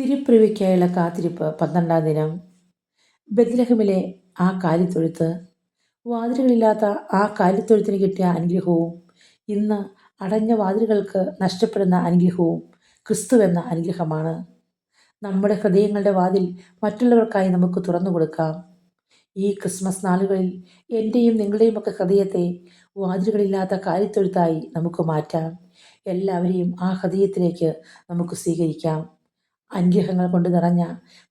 തിരുപ്പിറവിക്കായുള്ള കാത്തിരിപ്പ് പന്ത്രണ്ടാം ദിനം. ബദ്രഹമിലെ ആ കാലിത്തൊഴുത്ത് വാതിലുകളില്ലാത്ത ആ കാലിത്തൊഴുത്തിന് കിട്ടിയ അനുഗ്രഹവും ഇന്ന് അടഞ്ഞ വാതിലുകൾക്ക് നഷ്ടപ്പെടുന്ന അനുഗ്രഹവും ക്രിസ്തുവെന്ന അനുഗ്രഹമാണ്. നമ്മുടെ ഹൃദയങ്ങളുടെ വാതിൽ മറ്റുള്ളവർക്കായി നമുക്ക് തുറന്നു കൊടുക്കാം. ഈ ക്രിസ്മസ് നാളുകളിൽ എന്റെയും നിങ്ങളുടെയും ഒക്കെ ഹൃദയത്തെ വാതിലുകളില്ലാത്ത കാലിത്തൊഴുത്തായി നമുക്ക് മാറ്റാം. എല്ലാവരെയും ആ ഹൃദയത്തിലേക്ക് നമുക്ക് സ്വീകരിക്കാം. അനുഗ്രഹങ്ങൾ കൊണ്ട് നിറഞ്ഞ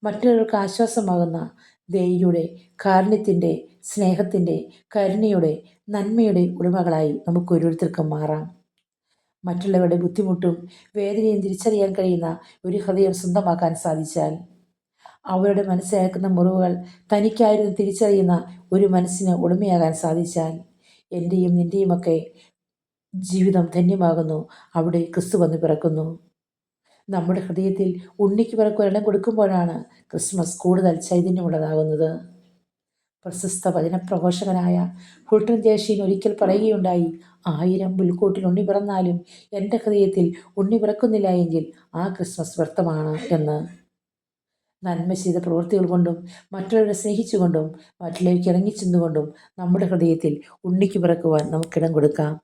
മറ്റുള്ളവർക്ക് ആശ്വാസമാകുന്ന ദയയുടെ കാരുണ്യത്തിന്റെ സ്നേഹത്തിന്റെ കരുണയുടെ നന്മയുടെ ഉടമകളായി നമുക്ക് ഓരോരുത്തർക്കും മാറാം. മറ്റുള്ളവരുടെ ബുദ്ധിമുട്ടും വേദനയും തിരിച്ചറിയാൻ കഴിയുന്ന ഒരു ഹൃദയം സ്വന്തമാക്കാൻ സാധിച്ചാൽ അവരുടെ മനസ്സിലാക്കുന്ന മുറിവുകൾ തനിക്കായിരുന്നു തിരിച്ചറിയുന്ന ഒരു മനസ്സിന് ഉടമയാകാൻ സാധിച്ചാൽ എന്റെയും നിന്റെയുമൊക്കെ ജീവിതം ധന്യമാകുന്നു. അവിടെ ക്രിസ്തു വന്ന് പിറക്കുന്നു. നമ്മുടെ ഹൃദയത്തിൽ ഉണ്ണിക്ക് പിറക്കും കൊടുക്കുമ്പോഴാണ് ക്രിസ്മസ് കൂടുതൽ ചൈതന്യമുള്ളതാകുന്നത്. പ്രശസ്ത വചനപ്രഘോഷകനായ ഹുൾട്ടൻ ജേഷീൻ ഒരിക്കൽ പറയുകയുണ്ടായി ആയിരം പുൽക്കൂട്ടിൽ ഉണ്ണി പിറന്നാലും എന്റെ ഹൃദയത്തിൽ ഉണ്ണി പിറക്കുന്നില്ല എങ്കിൽ ആ ക്രിസ്മസ് വ്യർത്ഥമാണ് എന്ന്. നന്മ ചെയ്ത പ്രവൃത്തികൾ കൊണ്ടും മറ്റുള്ളവരെ സ്നേഹിച്ചുകൊണ്ടും മറ്റുള്ളവർക്ക് ഇറങ്ങിച്ചെന്നുകൊണ്ടും നമ്മുടെ ഹൃദയത്തിൽ ഉണ്ണിക്ക് പിറക്കുവാൻ നമുക്കിടം കൊടുക്കാം.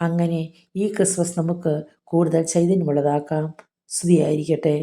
അങ്ങനെ ഈ ക്രിസ്മസ് നമുക്ക് കൂടുതൽ ചൈതന്യമുള്ളതാക്കാം. സ്തുതിയായിരിക്കട്ടെ.